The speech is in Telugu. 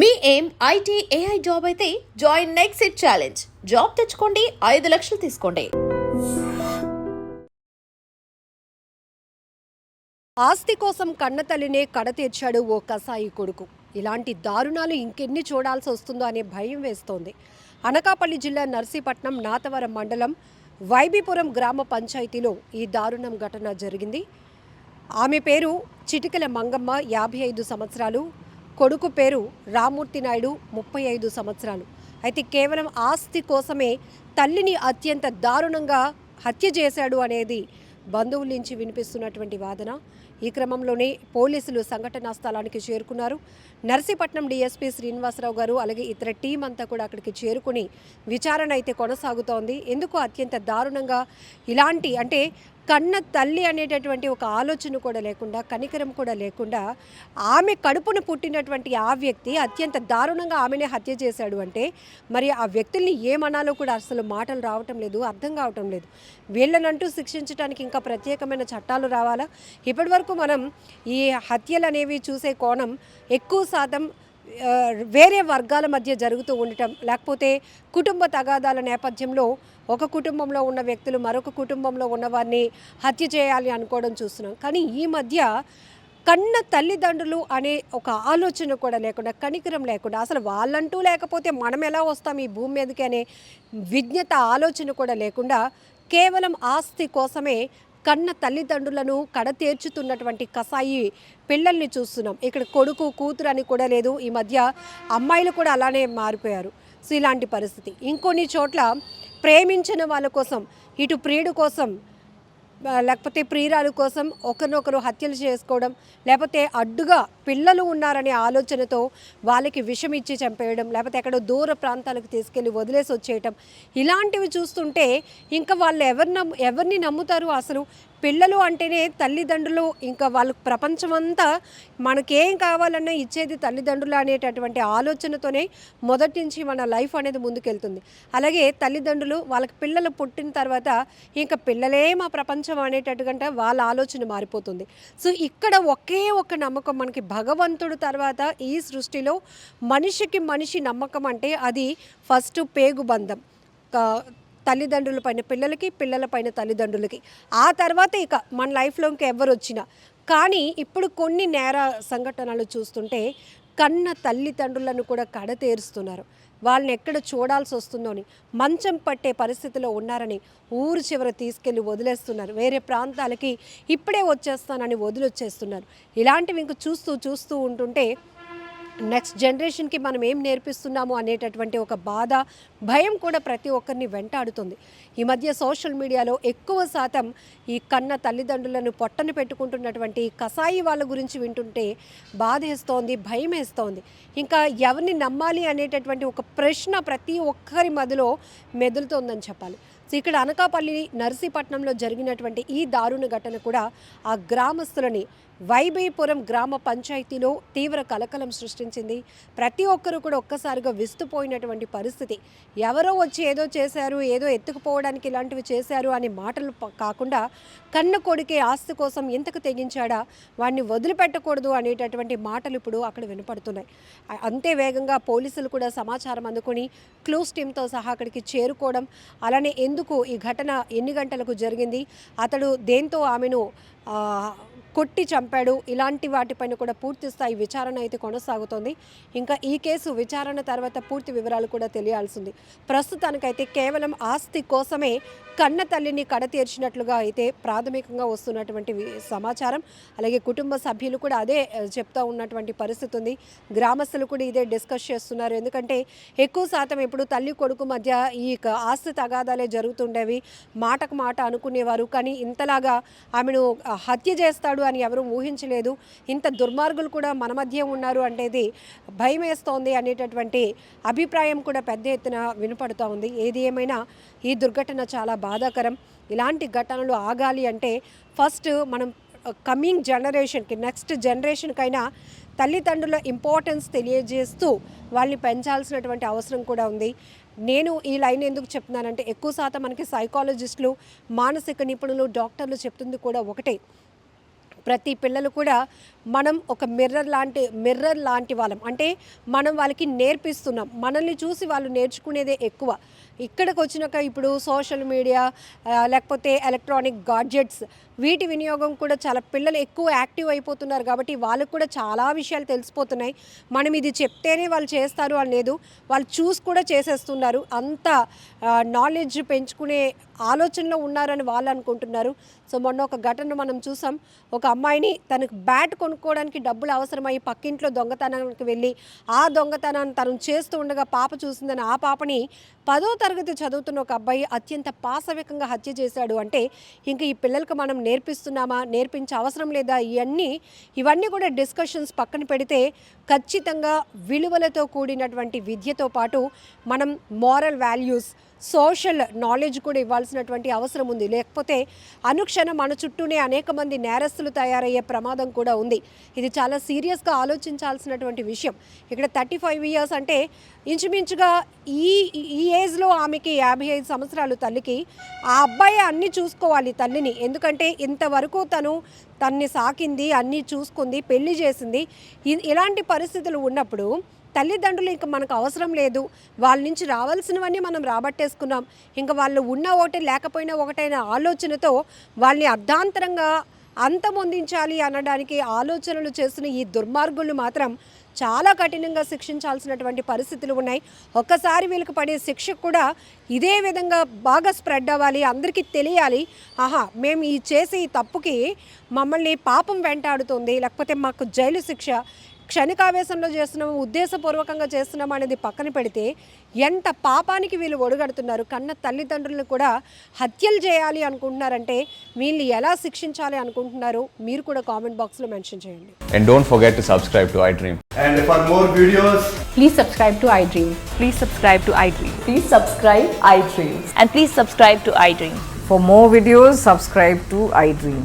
మీ ఏం ఐటీ ఏఐ జాబ్ అయితే join next it challenge job తెచ్చుకోండి ఐదు లక్షలు తీసుకోండి ఆస్తి కోసం కన్నతల్లినే తీర్చాడు ఓ కసాయి కొడుకు ఇలాంటి దారుణాలు ఇంకెన్ని చూడాల్సి వస్తుందో అనే భయం వేస్తోంది అనకాపల్లి జిల్లా నర్సీపట్నం నాతవరం మండలం వైబీపురం గ్రామ పంచాయతీలో ఈ దారుణం ఘటన జరిగింది ఆమె పేరు చిటికల మంగమ్మ యాభై ఐదు సంవత్సరాలు కొడుకు పేరు రామూర్తి నాయుడు ముప్పై ఐదు సంవత్సరాలు అయితే కేవలం ఆస్తి కోసమే తల్లిని అత్యంత దారుణంగా హత్య చేశాడు అనేది బంధువుల నుంచి వినిపిస్తున్నటువంటి వాదన ఈ క్రమంలోనే పోలీసులు సంఘటనా స్థలానికి చేరుకున్నారు నర్సీపట్నం డీఎస్పీ శ్రీనివాసరావు గారు అలాగే ఇతర టీం అంతా కూడా అక్కడికి చేరుకుని విచారణ అయితే కొనసాగుతోంది ఎందుకు అత్యంత దారుణంగా ఇలాంటి అంటే కన్న తల్లి అనేటటువంటి ఒక ఆలోచన కూడా లేకుండా కనికరం కూడా లేకుండా ఆమె కడుపును పుట్టినటువంటి ఆ వ్యక్తి అత్యంత దారుణంగా ఆమెనే హత్య చేశాడు అంటే మరి ఆ వ్యక్తుల్ని ఏమనాలో కూడా అసలు మాటలు రావటం లేదు అర్థం కావటం లేదు వీళ్ళనంటూ శిక్షించడానికి ఇంకా ప్రత్యేకమైన చట్టాలు రావాలా ఇప్పటివరకు మనం ఈ హత్యలు అనేవి చూసే కోణం ఎక్కువ శాతం వేరే వర్గాల మధ్య జరుగుతూ ఉండటం లేకపోతే కుటుంబ తగాదాల నేపథ్యంలో ఒక కుటుంబంలో ఉన్న వ్యక్తులు మరొక కుటుంబంలో ఉన్నవారిని హత్య చేయాలి అనుకోవడం చూస్తున్నాం కానీ ఈ మధ్య కన్న తల్లిదండ్రులు అనే ఒక ఆలోచన కూడా లేకుండా కణికరం లేకుండా అసలు వాళ్ళంటూ లేకపోతే మనం ఎలా వస్తాం ఈ భూమి మీదకి అనే విజ్ఞత ఆలోచన కూడా లేకుండా కేవలం ఆస్తి కోసమే కన్న తల్లిదండ్రులను కడతేర్చుతున్నటువంటి కసాయి పిల్లల్ని చూస్తున్నాం ఇక్కడ కొడుకు కూతురు అని కూడా లేదు ఈ మధ్య అమ్మాయిలు కూడా అలానే మారిపోయారు సో ఇలాంటి పరిస్థితి ఇంకొన్ని చోట్ల ప్రేమించిన వాళ్ళ కోసం ఇటు ప్రియుడు కోసం లేకపోతే ప్రియురాలు కోసం ఒకరినొకరు హత్యలు చేసుకోవడం లేకపోతే అడ్డుగా పిల్లలు ఉన్నారనే ఆలోచనతో వాళ్ళకి విషం ఇచ్చి చంపేయడం లేకపోతే ఎక్కడో దూర ప్రాంతాలకు తీసుకెళ్ళి వదిలేసి వచ్చేయటం ఇలాంటివి చూస్తుంటే ఇంకా వాళ్ళు ఎవరిన ఎవరిని నమ్ముతారు అసలు పిల్లలు అంటేనే తల్లిదండ్రులు ఇంకా వాళ్ళ ప్రపంచం అంతా మనకేం కావాలన్నా ఇచ్చేది తల్లిదండ్రులు అనేటటువంటి ఆలోచనతోనే మొదటి నుంచి మన లైఫ్ అనేది ముందుకెళ్తుంది అలాగే తల్లిదండ్రులు వాళ్ళకి పిల్లలు పుట్టిన తర్వాత ఇంకా పిల్లలే మా ప్రపంచం అనేటట్టుకంటే వాళ్ళ ఆలోచన మారిపోతుంది సో ఇక్కడ ఒకే ఒక నమ్మకం మనకి భగవంతుడు తర్వాత ఈ సృష్టిలో మనిషికి మనిషి నమ్మకం అంటే అది ఫస్ట్ పేగు బంధం తల్లిదండ్రుల పైన పిల్లలకి పిల్లల పైన తల్లిదండ్రులకి ఆ తర్వాత ఇక మన లైఫ్లో ఇంకా ఎవరు వచ్చినా కానీ ఇప్పుడు కొన్ని నేర సంఘటనలు చూస్తుంటే కన్న తల్లిదండ్రులను కూడా కడతేరుస్తున్నారు వాళ్ళని ఎక్కడ చూడాల్సి అని మంచం పట్టే పరిస్థితిలో ఉన్నారని ఊరు చివర తీసుకెళ్ళి వదిలేస్తున్నారు వేరే ప్రాంతాలకి ఇప్పుడే వచ్చేస్తానని వదిలొచ్చేస్తున్నారు ఇలాంటివి ఇంక చూస్తూ చూస్తూ ఉంటుంటే నెక్స్ట్ జనరేషన్కి మనం ఏం నేర్పిస్తున్నాము అనేటటువంటి ఒక బాధ భయం కూడా ప్రతి ఒక్కరిని వెంటాడుతుంది ఈ మధ్య సోషల్ మీడియాలో ఎక్కువ శాతం ఈ కన్న తల్లిదండ్రులను పొట్టను పెట్టుకుంటున్నటువంటి కసాయి వాళ్ళ గురించి వింటుంటే బాధేస్తోంది భయం వేస్తోంది ఇంకా ఎవరిని నమ్మాలి అనేటటువంటి ఒక ప్రశ్న ప్రతి ఒక్కరి మధ్యలో మెదులుతోందని చెప్పాలి సో ఇక్కడ అనకాపల్లి నర్సీపట్నంలో జరిగినటువంటి ఈ దారుణ ఘటన కూడా ఆ గ్రామస్తులని వైబీపురం గ్రామ పంచాయతీలో తీవ్ర కలకలం సృష్టించింది ప్రతి ఒక్కరూ కూడా ఒక్కసారిగా విస్తుపోయినటువంటి పరిస్థితి ఎవరో వచ్చి ఏదో చేశారు ఏదో ఎత్తుకుపోవడానికి ఇలాంటివి చేశారు అనే మాటలు కాకుండా కన్ను కొడుకే ఆస్తి కోసం ఇంతకు తెగించాడా వాడిని వదిలిపెట్టకూడదు అనేటటువంటి మాటలు ఇప్పుడు అక్కడ వినపడుతున్నాయి అంతే వేగంగా పోలీసులు కూడా సమాచారం అందుకొని క్లూస్ టీంతో సహా అక్కడికి చేరుకోవడం అలానే ఎందుకు ఈ ఘటన ఎన్ని గంటలకు జరిగింది అతడు దేంతో ఆమెను కొట్టి చంపాడు ఇలాంటి వాటిపైన కూడా పూర్తి స్థాయి విచారణ అయితే కొనసాగుతోంది ఇంకా ఈ కేసు విచారణ తర్వాత పూర్తి వివరాలు కూడా తెలియాల్సింది ప్రస్తుతానికైతే కేవలం ఆస్తి కోసమే కన్న తల్లిని కడతీర్చినట్లుగా అయితే ప్రాథమికంగా వస్తున్నటువంటి సమాచారం అలాగే కుటుంబ సభ్యులు కూడా అదే చెప్తా ఉన్నటువంటి పరిస్థితి ఉంది గ్రామస్తులు కూడా ఇదే డిస్కస్ చేస్తున్నారు ఎందుకంటే ఎక్కువ శాతం ఇప్పుడు తల్లి కొడుకు మధ్య ఈ ఆస్తి తగాదాలే జరుగుతుండేవి మాటకు మాట అనుకునేవారు కానీ ఇంతలాగా ఆమెను హత్య చేస్తాడు అని ఎవరూ ఊహించలేదు ఇంత దుర్మార్గులు కూడా మన మధ్య ఉన్నారు అనేది భయం వేస్తోంది అనేటటువంటి అభిప్రాయం కూడా పెద్ద ఎత్తున వినపడుతూ ఉంది ఏది ఏమైనా ఈ దుర్ఘటన చాలా బాధాకరం ఇలాంటి ఘటనలు ఆగాలి అంటే ఫస్ట్ మనం కమింగ్ జనరేషన్కి నెక్స్ట్ జనరేషన్కైనా తల్లిదండ్రుల ఇంపార్టెన్స్ తెలియజేస్తూ వాళ్ళని పెంచాల్సినటువంటి అవసరం కూడా ఉంది నేను ఈ లైన్ ఎందుకు చెప్తున్నానంటే ఎక్కువ శాతం మనకి సైకాలజిస్టులు మానసిక నిపుణులు డాక్టర్లు చెప్తుంది కూడా ఒకటే ప్రతి పిల్లలు కూడా మనం ఒక మిర్రర్ లాంటి మిర్రర్ లాంటి వాళ్ళం అంటే మనం వాళ్ళకి నేర్పిస్తున్నాం మనల్ని చూసి వాళ్ళు నేర్చుకునేదే ఎక్కువ ఇక్కడికి వచ్చినాక ఇప్పుడు సోషల్ మీడియా లేకపోతే ఎలక్ట్రానిక్ గాడ్జెట్స్ వీటి వినియోగం కూడా చాలా పిల్లలు ఎక్కువ యాక్టివ్ అయిపోతున్నారు కాబట్టి వాళ్ళకు కూడా చాలా విషయాలు తెలిసిపోతున్నాయి మనం ఇది చెప్తేనే వాళ్ళు చేస్తారు అని లేదు వాళ్ళు చూసి కూడా చేసేస్తున్నారు అంత నాలెడ్జ్ పెంచుకునే ఆలోచనలో ఉన్నారని వాళ్ళు అనుకుంటున్నారు సో మొన్న ఒక ఘటన మనం చూసాం ఒక అమ్మాయిని తనకు బ్యాట్ కొనుక్కోవడానికి డబ్బులు అవసరమై పక్కింట్లో దొంగతనానికి వెళ్ళి ఆ దొంగతనాన్ని తను చేస్తూ ఉండగా పాప చూసిందని ఆ పాపని పదో తరగతి చదువుతున్న ఒక అబ్బాయి అత్యంత పాశవికంగా హత్య చేశాడు అంటే ఇంకా ఈ పిల్లలకు మనం నేర్పిస్తున్నామా నేర్పించే అవసరం లేదా ఇవన్నీ ఇవన్నీ కూడా డిస్కషన్స్ పక్కన పెడితే ఖచ్చితంగా విలువలతో కూడినటువంటి విద్యతో పాటు మనం మారల్ వాల్యూస్ సోషల్ నాలెడ్జ్ కూడా ఇవ్వాల్సినటువంటి అవసరం ఉంది లేకపోతే అనుక్షణం మన చుట్టూనే అనేక మంది నేరస్తులు తయారయ్యే ప్రమాదం కూడా ఉంది ఇది చాలా సీరియస్గా ఆలోచించాల్సినటువంటి విషయం ఇక్కడ థర్టీ ఫైవ్ ఇయర్స్ అంటే ఇంచుమించుగా ఈ ఈ ఏజ్లో ఆమెకి యాభై ఐదు సంవత్సరాలు తల్లికి ఆ అబ్బాయి అన్నీ చూసుకోవాలి తల్లిని ఎందుకంటే ఇంతవరకు తను తన్ని సాకింది అన్నీ చూసుకుంది పెళ్లి చేసింది ఇలాంటి పరిస్థితులు ఉన్నప్పుడు తల్లిదండ్రులు ఇంకా మనకు అవసరం లేదు వాళ్ళ నుంచి రావాల్సినవన్నీ మనం రాబట్టేసుకున్నాం ఇంకా వాళ్ళు ఉన్న ఒకటి లేకపోయినా ఒకటైన ఆలోచనతో వాళ్ళని అర్ధాంతరంగా అంతమొందించాలి అనడానికి ఆలోచనలు చేస్తున్న ఈ దుర్మార్గులు మాత్రం చాలా కఠినంగా శిక్షించాల్సినటువంటి పరిస్థితులు ఉన్నాయి ఒక్కసారి వీళ్ళకి పడే శిక్ష కూడా ఇదే విధంగా బాగా స్ప్రెడ్ అవ్వాలి అందరికీ తెలియాలి ఆహా మేము ఈ చేసే ఈ తప్పుకి మమ్మల్ని పాపం వెంటాడుతుంది లేకపోతే మాకు జైలు శిక్ష క్షణికావేశంలో చేస్తున్నాము ఉద్దేశపూర్వకంగా చేస్తున్నాము అనేది పక్కన పెడితే ఎంత పాపానికి వీళ్ళు ఒడుగడుతున్నారు కన్న తల్లిదండ్రులను కూడా హత్యలు చేయాలి అనుకుంటున్నారంటే వీళ్ళు ఎలా శిక్షించాలి అనుకుంటున్నారు మీరు కూడా కామెంట్ బాక్స్లో మెన్షన్ చేయండి For more videos, to subscribe iDream. IDream please subscribe iDream please subscribe iDream please subscribe I and please subscribe to iDream for videos subscribe to iDream